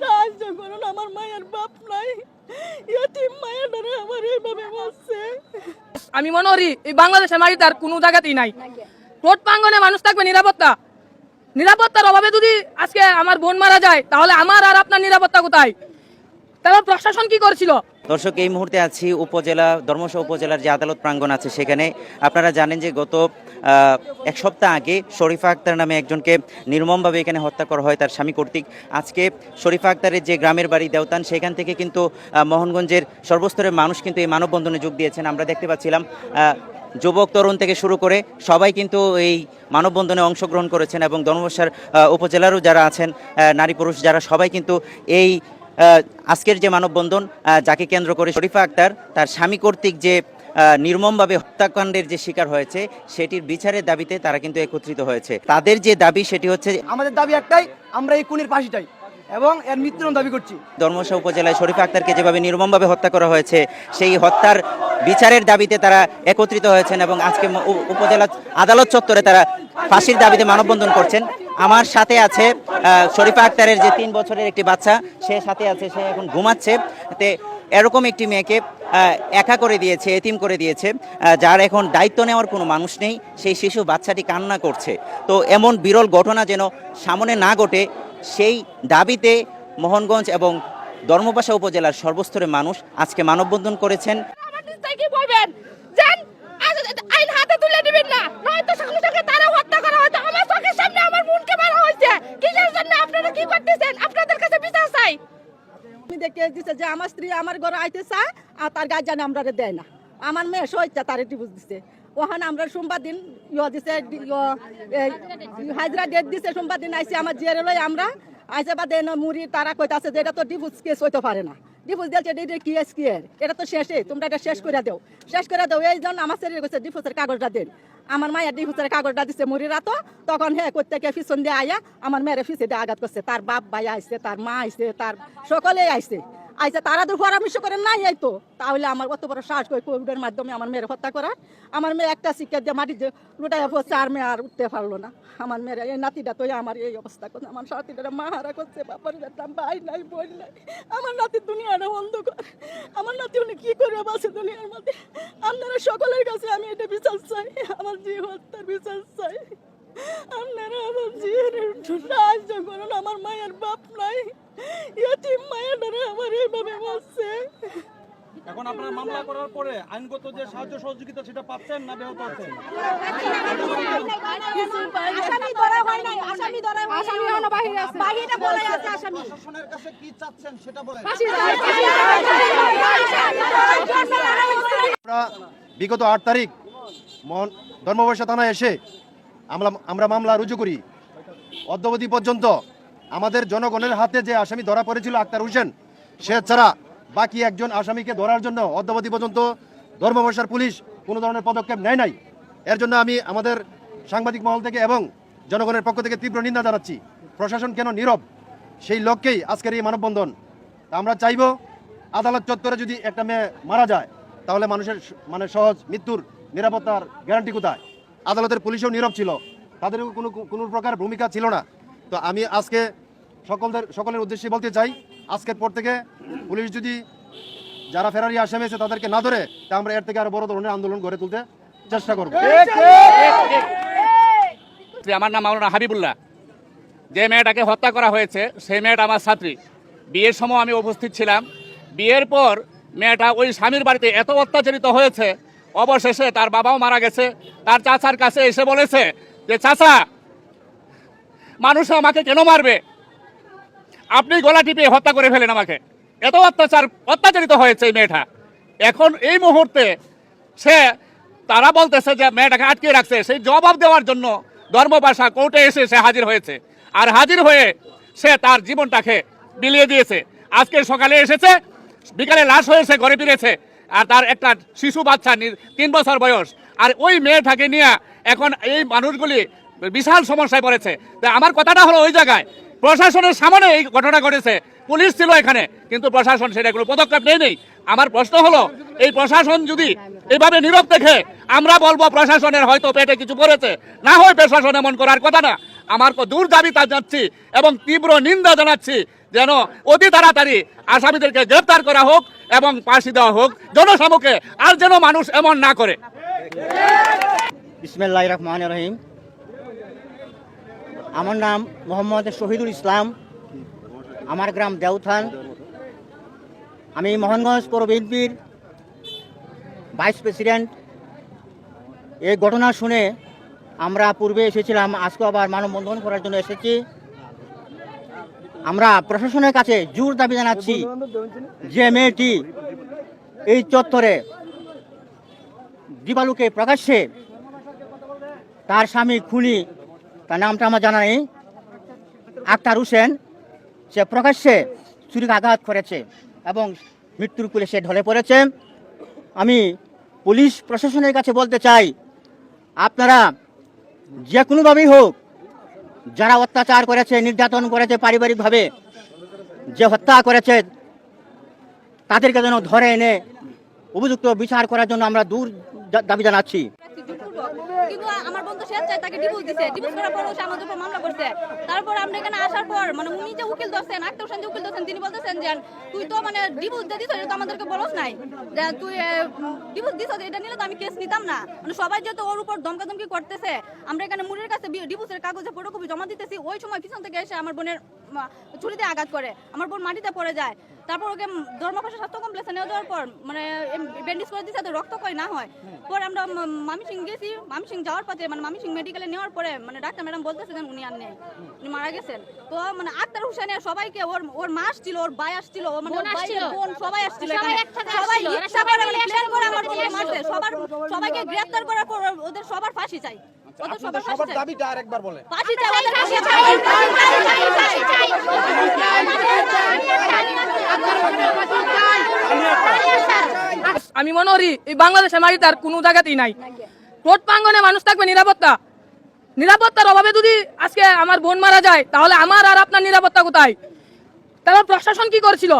সাহায্য করুন আমার মায়ের বাপ নাই ইয়তিম মায়ের দ্বারা আমার এইভাবে মারছে আমি মনে করি এই বাংলাদেশের মাটিতে আর কোনো জায়গাতেই নাই। ভোট প্রাঙ্গনে মানুষ থাকবে নিরাপত্তা। নিরাপত্তার অভাবে যদি আজকে আমার বোন মারা যায় তাহলে আমার আর আপনার নিরাপত্তা কোথায়? তারপর প্রশাসন কি করছিল? দর্শক এই মুহূর্তে আছি উপজেলা ধর্মশা উপজেলার যে আদালত প্রাঙ্গণ আছে সেখানে। আপনারা জানেন যে গত এক সপ্তাহ আগে শরীফা আক্তার নামে একজনকে নির্মমভাবে এখানে হত্যা করা হয় তার স্বামী কর্তৃক। আজকে শরীফা আক্তারের যে গ্রামের বাড়ি দেওতান, সেখান থেকে কিন্তু মোহনগঞ্জের সর্বস্তরের মানুষ কিন্তু এই মানববন্ধনে যোগ দিয়েছেন। আমরা দেখতে পাচ্ছিলাম যুবক তরুণ থেকে শুরু করে সবাই কিন্তু এই মানববন্ধনে অংশগ্রহণ করেছেন এবং ধর্মবসার উপজেলারও যারা আছেন নারী পুরুষ যারা, সবাই কিন্তু এই আজকের যে মানববন্ধন যাকে কেন্দ্র করে শরীফা আক্তার তার স্বামী কর্তৃক যে নির্মমভাবে হত্যাকাণ্ডের যে শিকার হয়েছে সেটির বিচারের দাবিতে তারা কিন্তু একত্রিত হয়েছে। তাদের যে দাবি সেটি হচ্ছে আমাদের দাবি একটাই আমরা এই খুনির চাই এবং এর মৃত্যুর দাবি করছি। ধর্মশা উপজেলায় শরীফা আক্তারকে যেভাবে নির্মমভাবে হত্যা করা হয়েছে সেই হত্যার বিচারের দাবিতে তারা একত্রিত হয়েছেন এবং আজকে উপজেলা আদালত চত্বরে তারা ফাঁসির দাবিতে মানববন্ধন করছেন। আমার সাথে আছে শরীফা আক্তারের যে তিন বছরের একটি বাচ্চা সে সাথে আছে সে এখন ঘুমাচ্ছে। তে এরকম একটি মেয়েকে একা করে দিয়েছে এতিম করে দিয়েছে যার এখন দায়িত্ব নেওয়ার কোনো মানুষ নেই সেই শিশু বাচ্চাটি কান্না করছে। তো এমন বিরল ঘটনা যেন সামনে না ঘটে সেই দাবিতে মোহনগঞ্জ এবং ধর্মপাশা উপজেলার সর্বস্তরের মানুষ আজকে মানববন্ধন করেছেন। আইন হাতে তুলে দিবেন না নয়তো সঙ্গে সঙ্গে তারা হত্যা করা হয়তো আমার চোখের সামনে আমার বোনকে মারা হয়েছে। কিসের জন্য আপনারা কি করতেছেন? আপনাদের কাছে বিচার চাই। আমি দেখে যে আমার স্ত্রী আমার ঘরে আইতে চায় আর তার গার্জিয়ান আমরা দেয় না। আমার মেয়ে সইছে, তার ডিভোর্স দিছে। ওখানে আমরা সোমবার দিন ইয়ে দিছে হাজরা ডেট দিছে, সোমবার দিন আইসি আমার জিয়ারে লই আমরা। আইসে বাদে এনে মুড়ি, তারা কইতাছে যে এটা তো ডিভোর্স কেস হইতে পারে না। ডিভোর্স দিয়েছে, এটা কি এস কি এর? এটা তো শেষে, তোমরা এটা শেষ করে দাও। শেষ করে দাও, এই জন্য আমার শরীরে কইছে ডিভোর্সের কাগজটা দেন আমার মায়ের ডিভোর্সের কাগজটা দিছে মুড়িরা তো। তখন হ্যাঁ করতে গিয়ে পিছন দিয়ে আয়া, আমার মেয়ের ফিসে দিয়ে আঘাত করছে। তার বাপ ভাই আইছে, তার মা আইছে, তার সকলেই আইছে। আইসা তারা তো পরামর্শ করে নাই এই তো। তাহলে আমার অত বড় সাহস করে কোভিডের মাধ্যমে আমার মেয়ের হত্যা করার আমার মেয়ে একটা শিক্ষা দিয়ে মাটি লুটাইয়া পড়ছে, আর মেয়ে আর উঠতে পারল না। আমার মেয়ের এই নাতিটা তো আমার এই অবস্থা করছে। আমার সাথীটা মা হারা করছে বাবার যেতাম ভাই নাই, বোন নাই। আমার নাতি দুনিয়াটা অন্ধকার। আমার নাতি উনি কি করে বাসে দুনিয়ার মধ্যে? আপনারা সকলের কাছে আমি এটা বিচার চাই। আমার জীব হত্যার বিচার চাই। আপনারা আমার জীবনের সাহায্য করুন। আমার মায়ের বাপ নাই। ইয়তিম মায়ের আমার এইভাবে মারছে এখন আপনারা মামলা করার পরে আইনগত যে সাহায্য সহযোগিতা সেটা পাচ্ছেন না ব্যাহত আছেন আসামি ধরা হয় নাই আসামি ধরা হয় আসামি এখনও বাহিরে আছে। বাহিরে বলে আছে আসামি। প্রশাসনের কাছে কি চাচ্ছেন সেটা বলেন। ফাঁসি চাই, ফাঁসি বিগত আট তারিখ মহন ধর্মবর্ষা থানায় এসে আমরা আমরা মামলা রুজু করি। অদ্যবধি পর্যন্ত আমাদের জনগণের হাতে যে আসামি ধরা পড়েছিল আক্তার হোসেন, সে ছাড়া বাকি একজন আসামিকে ধরার জন্য অদ্যবধি পর্যন্ত ধর্মবসার পুলিশ কোনো ধরনের পদক্ষেপ নেয় নাই। এর জন্য আমি আমাদের সাংবাদিক মহল থেকে এবং জনগণের পক্ষ থেকে তীব্র নিন্দা জানাচ্ছি। প্রশাসন কেন নীরব? সেই লক্ষ্যেই আজকের এই মানববন্ধন। আমরা চাইব আদালত চত্বরে যদি একটা মেয়ে মারা যায়, তাহলে মানুষের মানে সহজ মৃত্যুর নিরাপত্তার গ্যারান্টি কোথায়? আদালতের পুলিশও নীরব ছিল। তাদেরও কোনো কোনো প্রকার ভূমিকা ছিল না। তো আমি আজকে সকলদের, সকলের উদ্দেশ্যে বলতে চাই, আজকের পর থেকে পুলিশ যদি যারা ফেরারি আসামি আছে তাদেরকে না ধরে, তা আমরা এর থেকে আরও বড় ধরনের আন্দোলন গড়ে তুলতে চেষ্টা করব। আমার নাম মাওলানা হাবিবুল্লাহ। যে মেয়েটাকে হত্যা করা হয়েছে, সেই মেয়েটা আমার ছাত্রী। বিয়ের সময় আমি উপস্থিত ছিলাম। বিয়ের পর মেয়েটা ওই স্বামীর বাড়িতে এত অত্যাচারিত হয়েছে, অবশেষে তার বাবাও মারা গেছে। তার চাচার কাছে এসে বলেছে যে, চাচা মানুষ আমাকে কেন মারবে? আপনি গলা টিপে হত্যা করে ফেলেন আমাকে। এত অত্যাচার, অত্যাচারিত হয়েছে এই মেয়েটা। এখন এই মুহূর্তে সে, তারা বলতেছে যে মেয়েটাকে আটকে রাখছে। সেই জবাব দেওয়ার জন্য ধর্মভাষা কোর্টে এসে সে হাজির হয়েছে। আর হাজির হয়ে সে তার জীবনটাকে বিলিয়ে দিয়েছে। আজকে সকালে এসেছে, বিকালে লাশ হয়েছে ঘরে ফিরেছে। আর তার একটা শিশু বাচ্চা তিন বছর বয়স। আর ওই মেয়েটাকে নিয়ে এখন এই মানুষগুলি বিশাল সমস্যায় পড়েছে। আমার কথাটা হলো ওই জায়গায়, প্রশাসনের সামনে এই ঘটনা ঘটেছে। পুলিশ ছিল এখানে, কিন্তু প্রশাসন সেটা কোনো পদক্ষেপ নেই নেই আমার প্রশ্ন হলো, এই প্রশাসন যদি এইভাবে নীরব দেখে, আমরা বলব প্রশাসনের হয়তো পেটে কিছু পড়েছে। না হয় প্রশাসন এমন করার কথা না। আমার দূর দাবি তা জানাচ্ছি এবং তীব্র নিন্দা জানাচ্ছি যেন অতি তাড়াতাড়ি আসামিদেরকে গ্রেপ্তার করা হোক এবং ফাঁসি দেওয়া হোক। জনসমুখে, আর যেন মানুষ এমন না করে। বিসমিল্লাহ রহমান রহিম। আমার নাম মোহাম্মদ শহীদুল ইসলাম। আমার গ্রাম দেওথান আমি মোহনগঞ্জ পৌর বিএনপির ভাইস প্রেসিডেন্ট। এই ঘটনা শুনে আমরা পূর্বে এসেছিলাম আজকে আবার মানববন্ধন করার জন্য এসেছি। আমরা প্রশাসনের কাছে জোর দাবি জানাচ্ছি যে মেয়েটি এই চত্বরে দিবালুকে প্রকাশ্যে তার স্বামী খুনি তার নামটা আমার জানা নেই। আক্তার হোসেন, সে প্রকাশ্যে ছুরিকে আঘাত করেছে এবং মৃত্যুর কুলে সে ঢলে পড়েছে। আমি পুলিশ প্রশাসনের কাছে বলতে চাই, আপনারা যে কোনোভাবেই হোক, যারা অত্যাচার করেছে, নির্যাতন করেছে পারিবারিকভাবে, যে হত্যা করেছে, তাদেরকে যেন ধরে এনে উপযুক্ত বিচার করার জন্য আমরা দূর দাবি জানাচ্ছি। কিন্তু আমার বন্ধু সে চাই তাকে ডিভোর্স দিছে। ডিভোর্স করার পর আমাদের উপর মামলা করছে। তারপর আমরা এখানে আসার পর মানে উনি যে উকিল আক্তার যে উকিল তিনি বলতেছেন যে তুই তো মানে ডিভোর্স দিয়ে দিছ তো আমাদেরকে বলস নাই। যে, তুই ডিভোর্স দিছ, এটা নিলে তো আমি কেস নিতাম না। মানে সবাই যেহেতু ওর উপর ধমকাধমকি করতেছে, আমরা এখানে মুরের কাছে ডিভোর্সের কাগজে ফটোকপি জমা দিতেছি। ওই সময় পিছন থেকে এসে আমার বোনের ছুরিতে আঘাত করে। আমার বোন মাটিতে পড়ে যায়। তারপর ওকে ধর্মপাশা স্বাস্থ্য কমপ্লেক্সে নিয়ে যাওয়ার পর মানে ব্যান্ডেজ করে দিচ্ছে রক্ত কয় না হয়। পরে আমরা মামি সিং গেছি মামি সিং যাওয়ার পথে মানে মামি সিং মেডিকেলে নেওয়ার পরে মানে ডাক্তার ম্যাডাম বলতেছে যে উনি আর নেই উনি মারা গেছেন। তো মানে আক্তার হোসেনের সবাইকে ওর ওর মা আসছিল ওর ভাই আসছিল মানে বোন সবাই আসছিল সবাই আসছিল। রিক্সা করে মানে প্লেন করে আমার বোনকে মারছে সবার সবাইকে গ্রেফতার করার পর ওদের সবার ফাঁসি চাই। ওদের সবার ফাঁসি চাই দাবিটা আরেকবার বলে ফাঁসি চাই ওদের ফাঁসি আমি মনে করি এই বাংলাদেশের মাটি তার কোনো জায়গাতেই নাই। রোড প্রাঙ্গনে মানুষ থাকবে নিরাপত্তা। নিরাপত্তার অভাবে যদি আজকে আমার বোন মারা যায় তাহলে আমার আর আপনার নিরাপত্তা কোথায়? তারপর প্রশাসন কি করছিল?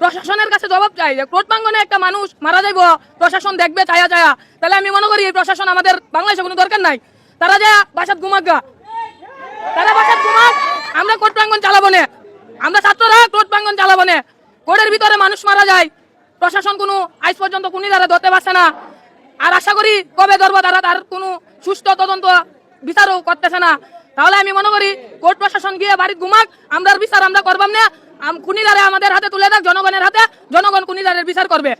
প্রশাসনের কাছে জবাব চাই যে রোড প্রাঙ্গনে একটা মানুষ মারা যাইব, প্রশাসন দেখবে, চায়া চায়া। তাহলে আমি মনে করি এই প্রশাসন আমাদের বাংলাদেশে কোনো দরকার নাই। তারা যা বাসাত ঘুমাক গা। তারা বাসাত ঘুমাক, আমরা কোর্ট প্রাঙ্গন চালাবো না। আমরা ছাত্ররা কোর্ট প্রাঙ্গন চালাবো না। কোর্টের ভিতরে মানুষ মারা যায়, প্রশাসন কোনো আজ পর্যন্ত কোনি দ্বারা ধরতে পারছে না। আর আশা করি কবে ধরবো তারা তার কোনো সুস্থ তদন্ত বিচারও করতেছে না। তাহলে আমি মনে করি কোর্ট প্রশাসন গিয়ে বাড়ি ঘুমাক আমরা বিচার আমরা করবাম না। খুনিদারে আমাদের হাতে তুলে দেখ জনগণের হাতে জনগণ কুনিলারের বিচার করবে।